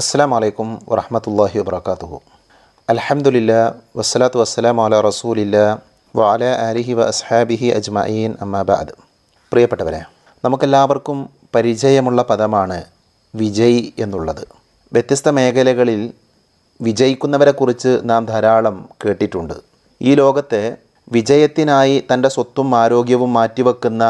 അസ്സാം വലൈക്കും വറഹമത്തല്ലാഹി വാത്തു അലഹമുല്ല വസ്സലാത്തു വസ്സലാം അല റസൂലില്ല വാല അലിഹി വ അസ്ഹാബിഹി അജ്മീൻ അമ്മാബാദ് പ്രിയപ്പെട്ടവരെ നമുക്കെല്ലാവർക്കും പരിചയമുള്ള പദമാണ് വിജയ് എന്നുള്ളത്. വ്യത്യസ്ത മേഖലകളിൽ വിജയിക്കുന്നവരെക്കുറിച്ച് നാം ധാരാളം കേട്ടിട്ടുണ്ട്. ഈ ലോകത്തെ വിജയത്തിനായി തന്റെ സ്വത്തും ആരോഗ്യവും മാറ്റിവെക്കുന്ന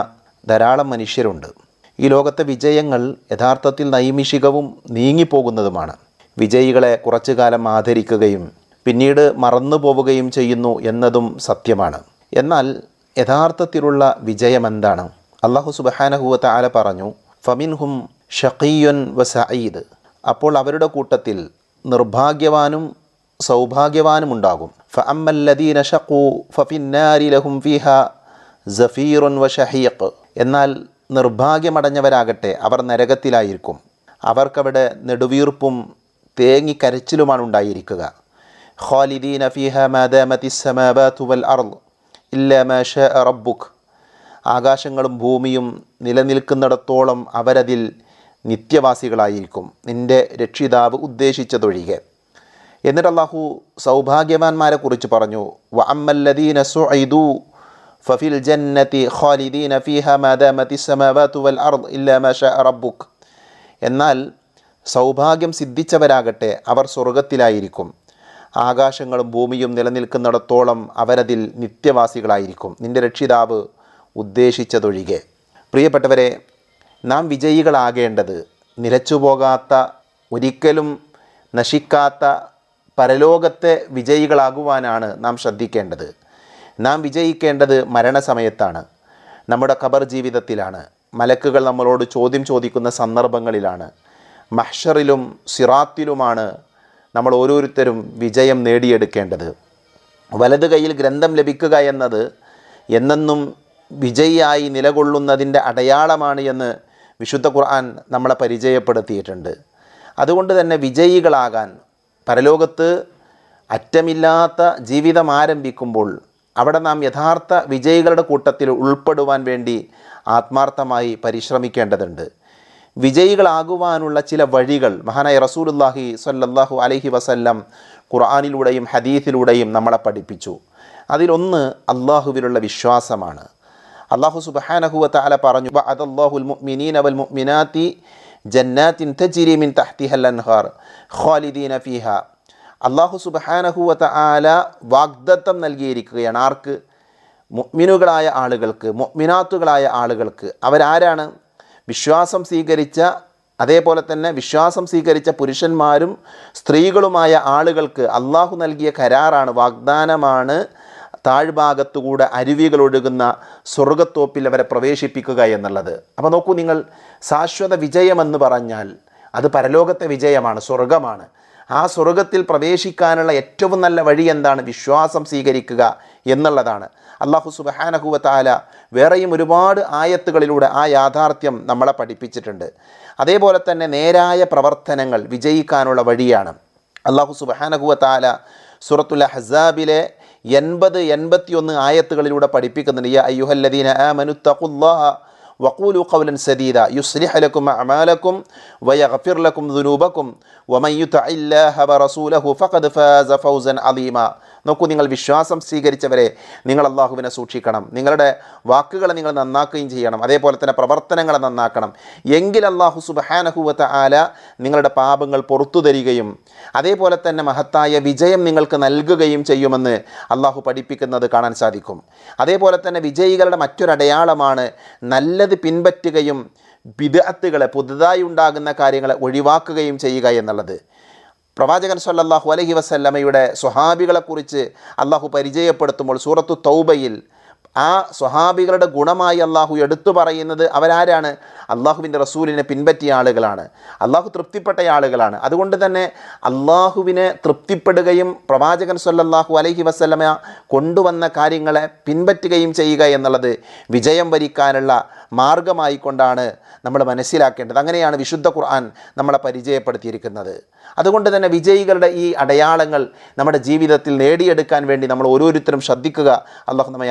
ധാരാളം മനുഷ്യരുണ്ട്. ഈ ലോകത്തെ വിജയങ്ങൾ യഥാർത്ഥത്തിൽ നൈമിഷികവും നീങ്ങിപ്പോകുന്നതുമാണ്. വിജയികളെ കുറച്ചു കാലം ആദരിക്കുകയും പിന്നീട് മറന്നു പോവുകയും ചെയ്യുന്നു എന്നതും സത്യമാണ്. എന്നാൽ യഥാർത്ഥത്തിലുള്ള വിജയം എന്താണ് അള്ളാഹു സുബഹാനഹുവത്ത ആല പറഞ്ഞു ഫമിൻഹും ഷഖീയുൻ വ സയീദ് അപ്പോൾ അവരുടെ കൂട്ടത്തിൽ നിർഭാഗ്യവാനും സൗഭാഗ്യവാനും ഉണ്ടാകും ഫ ഫഅമ്മല്ലദീന ഷഖു ഫിന്നാരി ലഹും ഫിഹ ജഫീറുൻ വ ഷഹീഖ്. എന്നാൽ നിർഭാഗ്യമടഞ്ഞവരാകട്ടെ അവർ നരകത്തിലായിരിക്കും. അവർക്കവിടെ നെടുവീർപ്പും തേങ്ങിക്കരച്ചിലുമാണ് ഉണ്ടായിരിക്കുക. ഖാലിദീന ഫീഹ മാദാമതി സമാവാതു വൽ അർദ് ഇല്ല മാ ഷാ റബ്ബുക്. ആകാശങ്ങളും ഭൂമിയും നിലനിൽക്കുന്നിടത്തോളം അവരതിൽ നിത്യവാസികളായിരിക്കും. നിന്റെ രക്ഷിതാവ് ഉദ്ദേശിച്ചതൊഴികെ. എന്നിട്ട് അള്ളാഹു സൗഭാഗ്യവാന്മാരെ കുറിച്ച് പറഞ്ഞു വ അമ്മല്ലദീന സുഐദു ഫഫിൽ الجنة خالدين فيها ما دامت السماوات والأرض إلا ما شاء ربك. എന്നാൽ സൗഭാഗ്യം സിദ്ധിച്ചവരാകട്ടെ അവർ സ്വർഗത്തിലായിരിക്കും ആകാശങ്ങളും ഭൂമിയും നിലനിൽക്കുന്നിടത്തോളം അവരതിൽ നിത്യവാസികളായിരിക്കും. നിന്റെ രക്ഷിതാവ് ഉദ്ദേശിച്ചതൊഴികെ. പ്രിയപ്പെട്ടവരെ നാം വിജയികളാകേണ്ടത് നിലച്ചുപോകാത്ത ഒരിക്കലും നശിക്കാത്ത പരലോകത്തെ വിജയികളാകുവാനാണ് നാം ശ്രദ്ധിക്കേണ്ടത്. നാം വിജയിക്കേണ്ടത് മരണസമയത്താണ്. നമ്മുടെ ഖബർ ജീവിതത്തിലാണ്. മലക്കുകൾ നമ്മളോട് ചോദ്യം ചോദിക്കുന്ന സന്ദർഭങ്ങളിലാണ്. മഹ്ഷറിലും സിറാത്തിലുമാണ് നമ്മൾ ഓരോരുത്തരും വിജയം നേടിയെടുക്കേണ്ടത്. വലത് കൈയിൽ ഗ്രന്ഥം ലഭിക്കുക എന്നത് എന്നെന്നും വിജയിയായി നിലകൊള്ളുന്നതിന്റെ അടയാളമാണ് എന്ന് വിശുദ്ധ ഖുർആൻ നമ്മളെ പരിചയപ്പെടുത്തിയിട്ടുണ്ട്. അതുകൊണ്ട് തന്നെ വിജയികളാകാൻ പരലോകത്ത് അറ്റമില്ലാത്ത ജീവിതം ആരംഭിക്കുമ്പോൾ അവിടെ നാം യഥാർത്ഥ വിജയികളുടെ കൂട്ടത്തിൽ ഉൾപ്പെടുവാൻ വേണ്ടി ആത്മാർത്ഥമായി പരിശ്രമിക്കേണ്ടതുണ്ട്. വിജയികളാകുവാനുള്ള ചില വഴികൾ മഹാനായ റസൂലുല്ലാഹി സല്ലല്ലാഹു അലഹി വസല്ലം ഖുർആാനിലൂടെയും ഹദീഫിലൂടെയും നമ്മളെ പഠിപ്പിച്ചു. അതിലൊന്ന് അള്ളാഹുവിലുള്ള വിശ്വാസമാണ്. അള്ളാഹു സുബഹാനഹുവ താല പറഞ്ഞു അതല്ലാഹുൽ മുഅ്മിനീന വൽ മുഅ്മിനാത്തി ജന്നാത്തിൻ തജിരി മിൻ തഹ്തിഹൽ അൻഹാർ ഖാലിദീന ഫീഹ. അള്ളാഹു സുബഹാനഹുവത്ത ആല വാഗ്ദത്തം നൽകിയിരിക്കുകയാണ്. ആർക്ക്? മുഅ്മിനുകളായ ആളുകൾക്ക് മുഅ്മിനാത്തുകളായ ആളുകൾക്ക്. അവരാരാണ്? വിശ്വാസം സ്വീകരിച്ച അതേപോലെ തന്നെ വിശ്വാസം സ്വീകരിച്ച പുരുഷന്മാരും സ്ത്രീകളുമായ ആളുകൾക്ക് അള്ളാഹു നൽകിയ കരാറാണ്. വാഗ്ദാനമാണ് താഴ്ഭാഗത്തുകൂടെ അരുവികൾ ഒഴുകുന്ന സ്വർഗത്തോപ്പിൽ അവരെ പ്രവേശിപ്പിക്കുക എന്നുള്ളത്. അപ്പോൾ നോക്കൂ നിങ്ങൾ ശാശ്വത വിജയമെന്ന് പറഞ്ഞാൽ അത് പരലോകത്തെ വിജയമാണ് സ്വർഗമാണ് ആ സ്വർഗത്തിൽ പ്രവേശിക്കാനുള്ള ഏറ്റവും നല്ല വഴി എന്താണ്? വിശ്വാസം സ്വീകരിക്കുക എന്നുള്ളതാണ്. അള്ളാഹു സുബഹാനഹുവത്താല വേറെയും ഒരുപാട് ആയത്തുകളിലൂടെ ആ യാഥാർത്ഥ്യം നമ്മളെ പഠിപ്പിച്ചിട്ടുണ്ട്. അതേപോലെ തന്നെ നേരായ പ്രവർത്തനങ്ങൾ വിജയിക്കാനുള്ള വഴിയാണ്. അള്ളാഹു സുബഹാനഹുവത്താല സുറത്തുൽ ഹസാബിലെ എൺപത് എൺപത്തിയൊന്ന് ആയത്തുകളിലൂടെ പഠിപ്പിക്കുന്നുണ്ട്. യ അയ്യുഹല്ലദീന ആമനുത്തഖുല്ലാഹ وقولوا قولا سديدا. يصلح لكم أعمالكم ويغفر لكم ذنوبكم. ومن يطع الله ورسوله فقد فاز فوزا عظيما. നോക്കൂ നിങ്ങൾ വിശ്വാസം സ്വീകരിച്ചവരെ നിങ്ങൾ അള്ളാഹുവിനെ സൂക്ഷിക്കണം. നിങ്ങളുടെ വാക്കുകളെ നിങ്ങൾ നന്നാക്കുകയും ചെയ്യണം. അതേപോലെ തന്നെ പ്രവർത്തനങ്ങളെ നന്നാക്കണം. എങ്കിൽ അള്ളാഹു സുബഹാനഹുവത്ത ആല നിങ്ങളുടെ പാപങ്ങൾ പുറത്തു തരികയും അതേപോലെ തന്നെ മഹത്തായ വിജയം നിങ്ങൾക്ക് നൽകുകയും ചെയ്യുമെന്ന് അള്ളാഹു പഠിപ്പിക്കുന്നത് കാണാൻ സാധിക്കും. അതേപോലെ തന്നെ വിജയികളുടെ മറ്റൊരടയാളമാണ് നല്ലത് പിൻപറ്റുകയും വിദഗ്ധകളെ പുതുതായി ഉണ്ടാകുന്ന കാര്യങ്ങളെ ഒഴിവാക്കുകയും ചെയ്യുക എന്നുള്ളത്. പ്രവാചകൻ സല്ലാഹു അലഹി വസല്ലമയുടെ സ്വഹാബികളെക്കുറിച്ച് അള്ളാഹു പരിചയപ്പെടുത്തുമ്പോൾ സൂറത്തു തൗബയിൽ ആ സ്വഹാബികളുടെ ഗുണമായി അള്ളാഹു എടുത്തു പറയുന്നത് അവരാരാണ്? അള്ളാഹുവിന്റെ റസൂലിനെ പിൻപറ്റിയ ആളുകളാണ്. അള്ളാഹു തൃപ്തിപ്പെട്ട ആളുകളാണ്. അതുകൊണ്ട് തന്നെ അള്ളാഹുവിനെ തൃപ്തിപ്പെടുകയും പ്രവാചകൻ സല്ലല്ലാഹു അലഹി വസല്ലമ കൊണ്ടുവന്ന കാര്യങ്ങളെ പിൻപറ്റുകയും ചെയ്യുക എന്നുള്ളത് വിജയം വരിക്കാനുള്ള മാർഗമായിക്കൊണ്ടാണ് നമ്മൾ മനസ്സിലാക്കേണ്ടത്. അങ്ങനെയാണ് വിശുദ്ധ ഖുർആൻ നമ്മളെ പരിചയപ്പെടുത്തിയിരിക്കുന്നത്. അതുകൊണ്ട് തന്നെ വിജയികളുടെ ഈ അടയാളങ്ങൾ നമ്മുടെ ജീവിതത്തിൽ നേടിയെടുക്കാൻ വേണ്ടി നമ്മൾ ഓരോരുത്തരും ശ്രദ്ധിക്കുക. അള്ളാഹു നമ്മെ